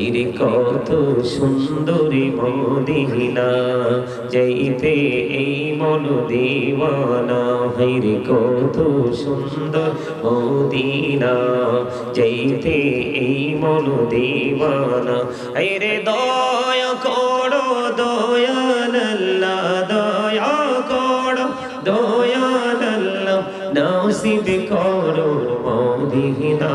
হাইরে কত সুন্দরী মদিনা, যাইতে এই মন দিওয়ানা হাইরে কত সুন্দর মদিনা, যাইতে এই মন দিওয়ানা হাইরে দয়া করো, দয়াল দয়া করো, দয়াল নাসিব করো মদিনা।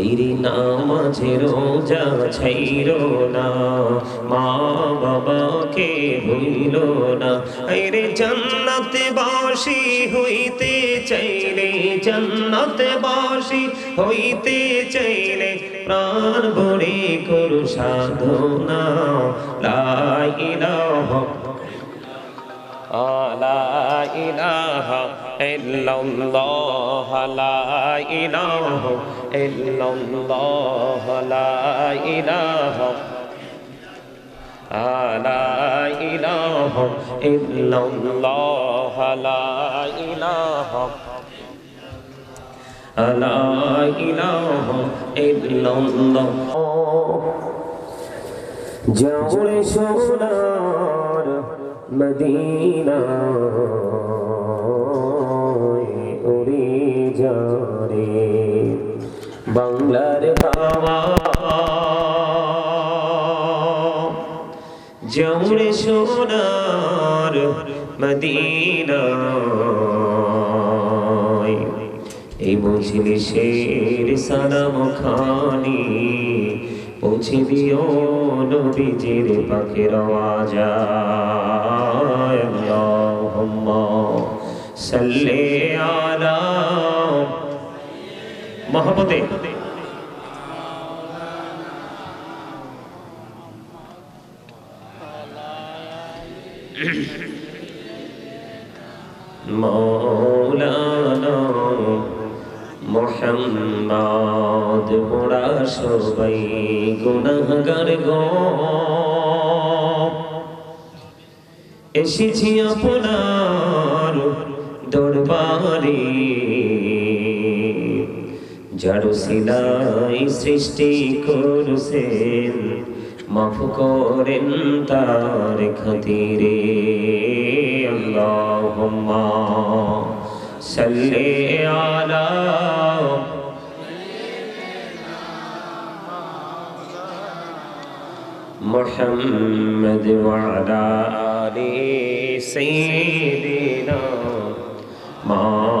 এরি নামাজে রোজা ছাইরো না মা বাবাকে ভুইল না এরে জন্নত বাসি হইতে চাইলে জন্নত বাসি হইতে চাইলে প্রাণ ভরে করু সাধনা লাইলাহ লা ইলাহা ইল্লাল্লাহ লা ইলাহা ইল্লাল্লাহ লা ইলাহা লা ইলাহা ইল্লাল্লাহ লা ইলাহা লা সোনার মদিনা উড়ে যারে বাংলার বাবা। জৌড়ে সোনার মদিনা। এই শের সালাম খানি পৌঁছে দিও নবীজির পাখির আওয়াজায় আল্লাহুম্মা সাল্লি আলা মহব্বতে। মৌলানা মোহাম্মদ পোড়া সবাই গুণাগার গো। এসেছি আপনার দরবারে। যার সিলাই সৃষ্টি করছেন মাফ করেন তার খাতিরে আল্লাহুম্মা সাল্লি আলা محمد وعلى آل سيدنا مولانا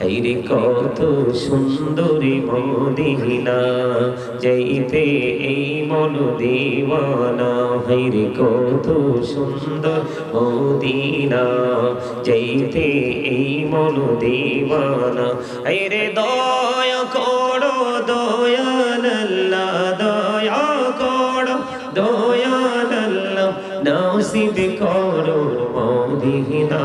হাইরে কত সুন্দরী মদিনা, যাইতে এই মন দিওয়ানা হাইরে কত সুন্দর মদিনা, যাইতে এই মন দিওয়ানা হাইরে দয়া করো, দয়াল দয়া করো, দয়াল নাসিব করো মদিনা।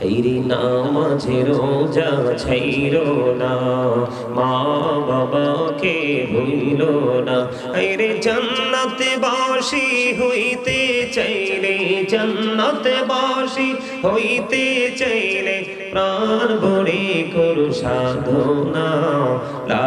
হেরি নামাজে রোজা ছাইরো না, মা বাবাকে ভুইল না। হেরে জান্নাত বাসি হইতে চাইলে, জান্নাত বাসি হইতে চাইলে প্রাণ ভরে করু সাধনা। লা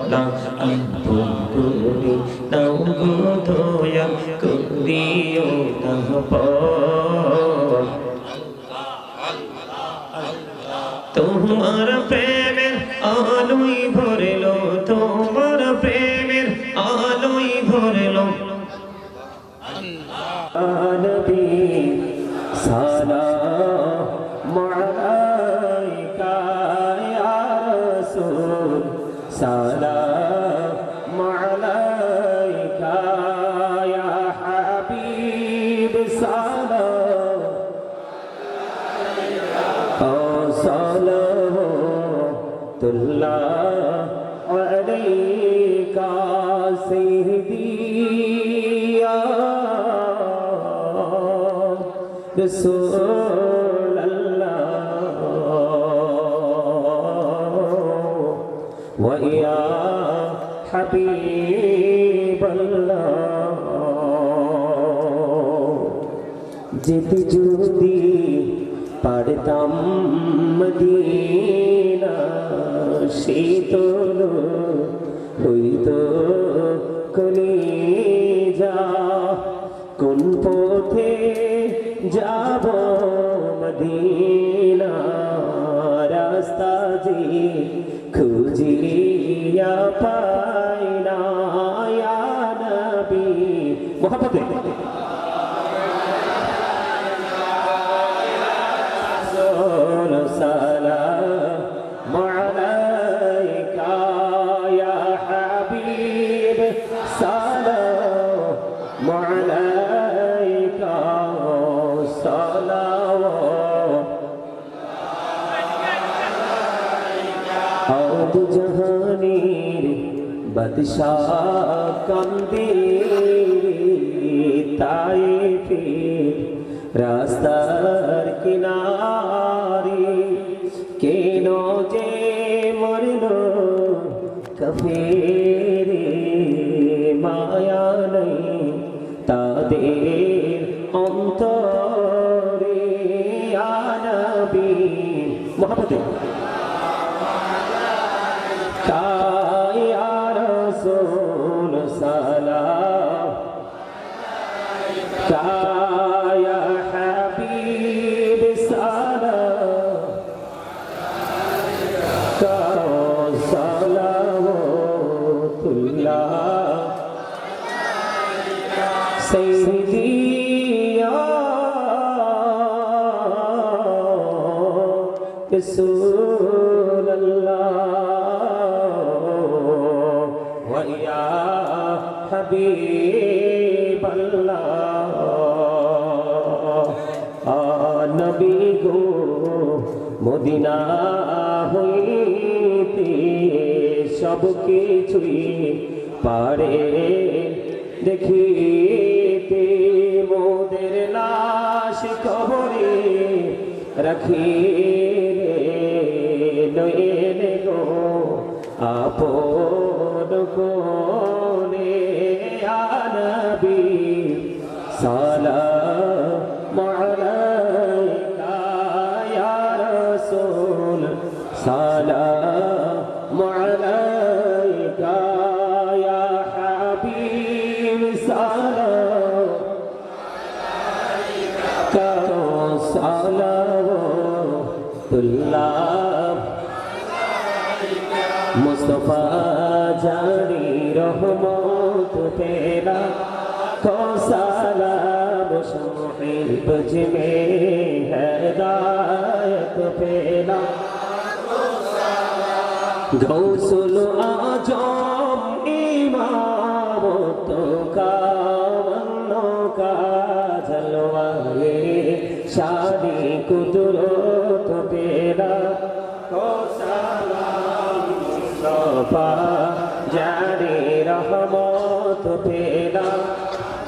Doya kuriyo nahpar তোমার প্রেমের আলোই ভরলো তোমার প্রেমের আলোই ভরলো নবী সালাম আলাইকা ইয়া سلام عليك يا حبيب سلام صلوات الله عليك سيدي يا رسول ويا حبيب الله যেতে যদি পারতাম মদিনা শীতল হইত কলিজা কোন পথে যাব বাদশাহ কান্দে তাই ফির রাস্তার কিনারে কেন যে মরল কফেরে মায়া নেই তাদের অন্তরে আনবী মহাপতি মদিনা হইতে সব কিছুই পারে। দেখিতে মোদের লাশ কবরে রাখি নয়েনে গো আপন কোনে আনবী সালাম। মুস্তফা জানি রহমত তেরা তো সালাম শমীল বুঝমে পেলা গৌসুল আজম ইমাম কামন্ন কাজলওয়ায়ে, শাদি কুদরত পেলা মুস্তফা জারে রহমত পেলা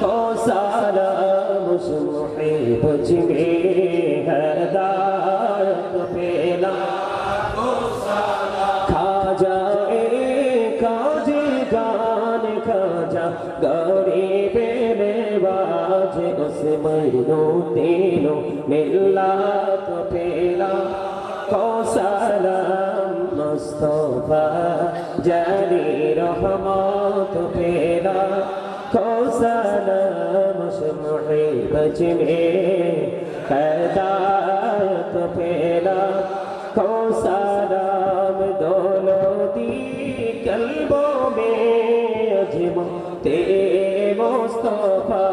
ও সালাম সুহে বুঝবে হদায়ত পেলা খাজা এ কাজে গান খাজা, গরিবে বাজ উস মহিনো তেলো মিল্লাত পেলা কো সালাম মোস্তফা জারি রহমত পেরা কৌশল মুসমে বচনে কদাত পেরা কৌশলাম দোলতি কলবো মে অজমো তে মোস্তফা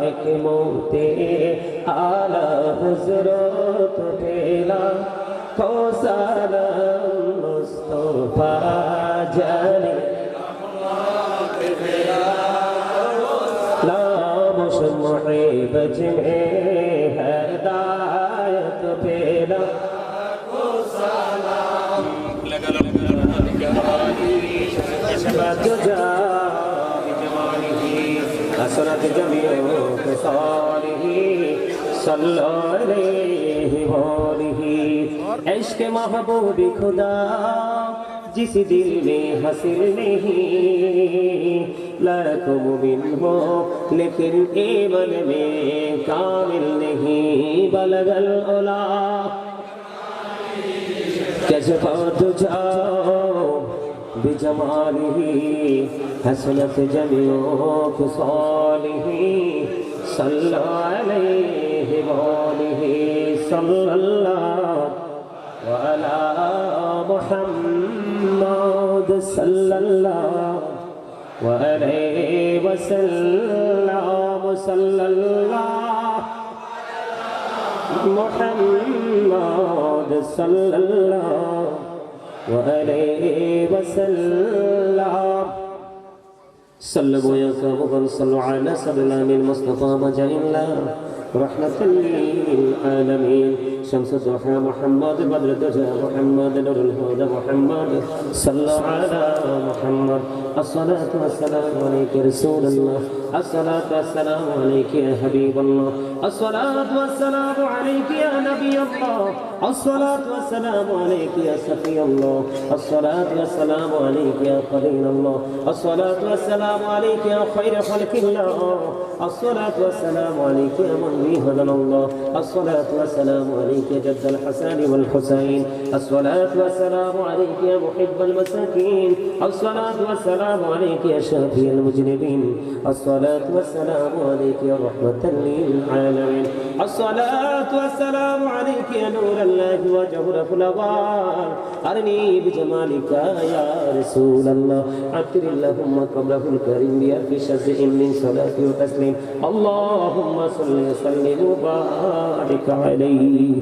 হেকমতে আলা হজরত পেলা। কৌশলম মুস্তফা জানি নামুস মুহিব জিনে হদায়ত পেলা حسنت جميع خصاله صلى عليه وآله عشق محبوب خدا जिस दिल में हसिर नहीं, लड़को मुबिन हो, लेकिन एमन में कामिल नहीं, बलगल ओला जज्बा तुझाओ बेजमाल ही, हसनत जमियो खुशाल ही, सल्लल्लाहु अलैहि सल्लल्लाहु وعلى محمد صلى الله وعليه وسلم صلى الله محمد صلى الله وعليه وسلم. سلموا يا كابغل صلوا على سلام المصطفى مجا الله رحمة للعالمين. شمس الضحى محمد بدر الدجى محمد نور الهدى محمد. صلى على محمد. الصلاة والسلام عليك رسول الله. الصلاة والسلام عليك يا حبيب الله. الصلاة والسلام عليك يا نبي الله. الصلاة والسلام عليك يا سفي الله. الصلاة والسلام عليك يا خليل الله. الصلاة والسلام عليك يا خير خلق الله. الصلاة والسلام عليك يا من به هدى الله. الصلاة والسلام عليك يا جد الحسن والحسين. الصلاة والسلام عليك يا محب المساكين. الصلاة والسلام عليك يا شافي المجرمين الصلاة والسلام عليك يا رحمة للعالمين. الصلاة والسلام عليك يا نور الله وجهر الأبار أرني بجمالك يا رسول الله. عطر اللهم قبله الكريم بألف شزء من صلاة وتسليم. اللهم صل وسلم وبارك عليه.